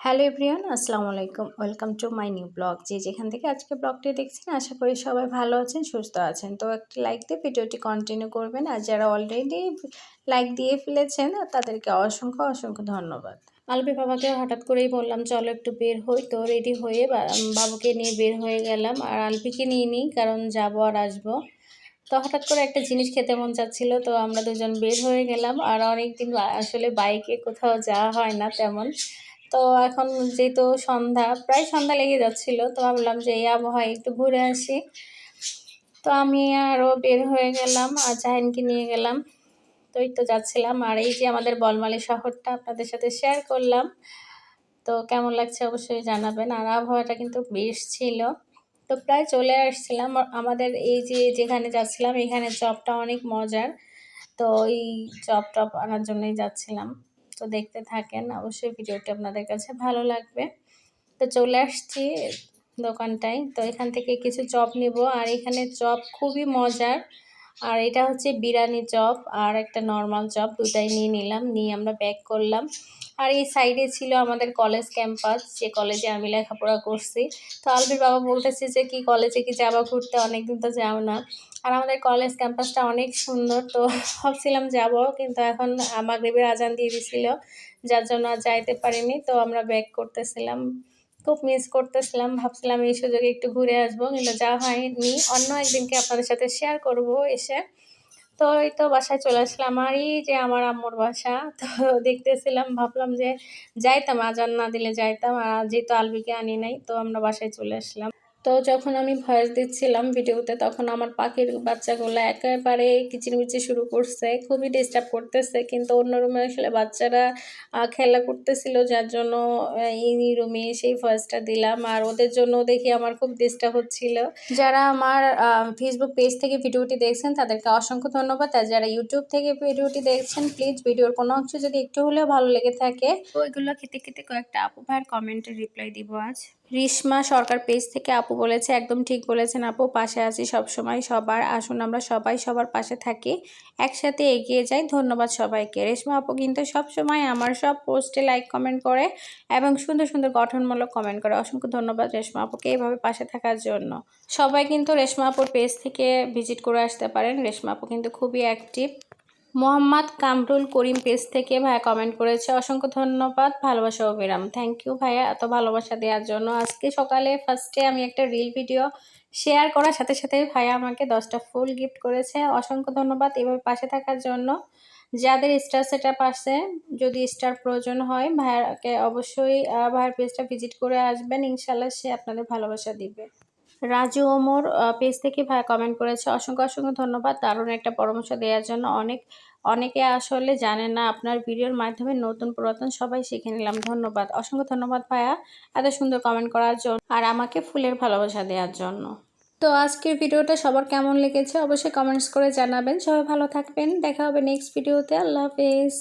Hello everyone, আসসালামু আলাইকুম। Welcome to my new blog. যে যেখান থেকে আজকে ব্লগটি দেখছেন, আশা করি সবাই ভালো আছেন, সুস্থ আছেন। তো একটি লাইক দিয়ে ভিডিওটি কন্টিনিউ করবেন। আর যারা অলরেডি লাইক দিয়ে ফেলেছেন, তাদেরকে অসংখ্য অসংখ্য ধন্যবাদ। আলবি বাবাকে হঠাৎ করেই বললাম, চলো একটু বের হই। তো রেডি হয়ে বাবুকে নিয়ে বের হয়ে গেলাম। আর আলপিকে নিয়ে নিই, কারণ যাব আর আসব। তো হঠাৎ করে একটা জিনিস খেতে মন চাচ্ছিলো। তো আমরা দুজন বের হয়ে গেলাম। আর অনেক দিন আসলে বাইকে কোথাও যাওয়া হয় না তেমন। তো এখন যেহেতু সন্ধ্যা, প্রায় সন্ধ্যা লেগে যাচ্ছিল, তো ভাবলাম যে এই আবহাওয়ায় একটু ঘুরে আসি। তো আমি আরও বের হয়ে গেলাম আর জাহিনকে নিয়ে গেলাম। তো এই তো যাচ্ছিলাম। আর এই যে আমাদের বলমালি শহরটা আপনাদের সাথে শেয়ার করলাম। তো কেমন লাগছে অবশ্যই জানাবেন। আর আবহাওয়াটা কিন্তু বেশ ছিল। তো প্রায় চলে আসছিলাম। আমাদের এই যে যেখানে যাচ্ছিলাম, এখানে চপটা অনেক মজার। তো এই চপ টপ আনার জন্যই যাচ্ছিলাম। তো দেখতে থাকেন, অবশ্যই ভিডিওটি আপনাদের কাছে ভালো লাগবে। তো চলে আসছি দোকানটায়, তো এখান থেকে কিছু চপ নিব। আর এখানে চপ খুবই মজার। আর এটা হচ্ছে বিরিয়ানি চপ আর একটা নর্মাল চপ, দুটাই নিয়ে নিলাম, নিয়ে আমরা ব্যাক করলাম। আর এই সাইডে ছিল আমাদের কলেজ ক্যাম্পাস যে কলেজে আমি লেখাপড়া করছি। তো আলবির বাবা বলতেছে যে, কি কলেজে কি যাবা ঘুরতে? অনেকদিন তো যাও না। আর আমাদের কলেজ ক্যাম্পাসটা অনেক সুন্দর, তো ভাবছিলাম যাব, কিন্তু এখন মাগরীবের আজান দিয়ে দিছিল, যার জন্য আর যাইতে পারিনি, তো আমরা ব্যাক করতেছিলাম। খুব মিস করতেছিলাম। ভাবছিলাম এই সুযোগে একটু ঘুরে আসব, কিন্তু যা হয়নি। অন্য একদিনকে আপনাদের সাথে শেয়ার করব এসে। তো এই তো বাসায় চলে আসলাম। আর এই যে আমার আম্মুর বাসা, তো দেখতেছিলাম, ভাবলাম যে যাইতাম, আজান না দিলে যাইতাম। আর যেহেতু আলবিকে আনি নাই, তো আমরা বাসায় চলে আসলাম। তো যখন আমি ভয়েস দিচ্ছিলাম ভিডিওতে, তখন আমার পাখির বাচ্চাগুলো একেবারে কিচিরমিচি শুরু করছে, খুবই ডিস্টার্ব করতেছে। কিন্তু অন্য রুমে আসলে বাচ্চারা খেলা করতেছিল, যার জন্য এই রুমে সেই ভয়েসটা দিলাম। আর ওদের জন্য দেখি আমার খুব ডিস্টার্ব হচ্ছিল। যারা আমার ফেসবুক পেজ থেকে ভিডিওটি দেখছেন, তাদেরকে অসংখ্য ধন্যবাদ। আর যারা ইউটিউব থেকে ভিডিওটি দেখছেন প্লিজ ভিডিওর কোনো অংশ যদি একটু হলেও ভালো লেগে থাকে, ওইগুলো খেতে খেতে কয়েকটা আপু ভাইয়ের কমেন্টে রিপ্লাই দিব আজ। রিশমা সরকার পেজ থেকে আপু বলেছে, একদম ঠিক বলেছেন আপু, পাশে আছি সবসময়, সবার আসুন, আমরা সবাই সবার পাশে থাকি, একসাথে এগিয়ে যাই, ধন্যবাদ সবাইকে। রেশমা আপু কিন্তু সবসময় আমার সব পোস্টে লাইক কমেন্ট করে এবং সুন্দর সুন্দর গঠনমূলক কমেন্ট করে। অসংখ্য ধন্যবাদ রেশমা আপুকে এইভাবে পাশে থাকার জন্য। সবাই কিন্তু রেশমা আপুর পেজ থেকে ভিজিট করে আসতে পারেন। রেশমা আপু কিন্তু খুবই অ্যাক্টিভ মোহাম্মদ কামরুল করিম পেজ থেকে ভাইয়া কমেন্ট করেছে। অসংখ্য ধন্যবাদ, ভালোবাসা অবিরাম থ্যাংক ইউ ভাইয়া, এত ভালোবাসা দেওয়ার জন্য। আজকে সকালে ফার্স্টে আমি একটা রিল ভিডিও শেয়ার করার সাথে সাথে ভাইয়া আমাকে দশটা ফুল গিফট করেছে। অসংখ্য ধন্যবাদ এভাবে পাশে থাকার জন্য। যাদের স্টার সেট আপ যদি স্টার প্রয়োজন হয়, ভাইয়াকে অবশ্যই ভাইয়ার পেজটা ভিজিট করে আসবেন। ইনশাল্লাহ সে আপনাদের ভালোবাসা দিবে। রাজু ওমর পেজ থেকে ভাই কমেন্ট করেছে, অসংখ্য অসংখ্য ধন্যবাদ। দারুণ একটা পরামর্শ দেওয়ার জন্য অনেক, অনেকে আসলে জানে না আপনার ভিডিওর মাধ্যমে নতুন পুরাতন সবাই শিখে নিলাম। ধন্যবাদ। অসংখ্য ধন্যবাদ ভাইয়া এত সুন্দর কমেন্ট করার জন্য আর আমাকে ফুলের ভালোবাসা দেওয়ার জন্য। তো আজকের ভিডিওটা সবার কেমন লেগেছে অবশ্যই কমেন্টস করে জানাবেন। সবাই ভালো থাকবেন। দেখা হবে নেক্সট ভিডিওতে আল্লাহ হাফেজ।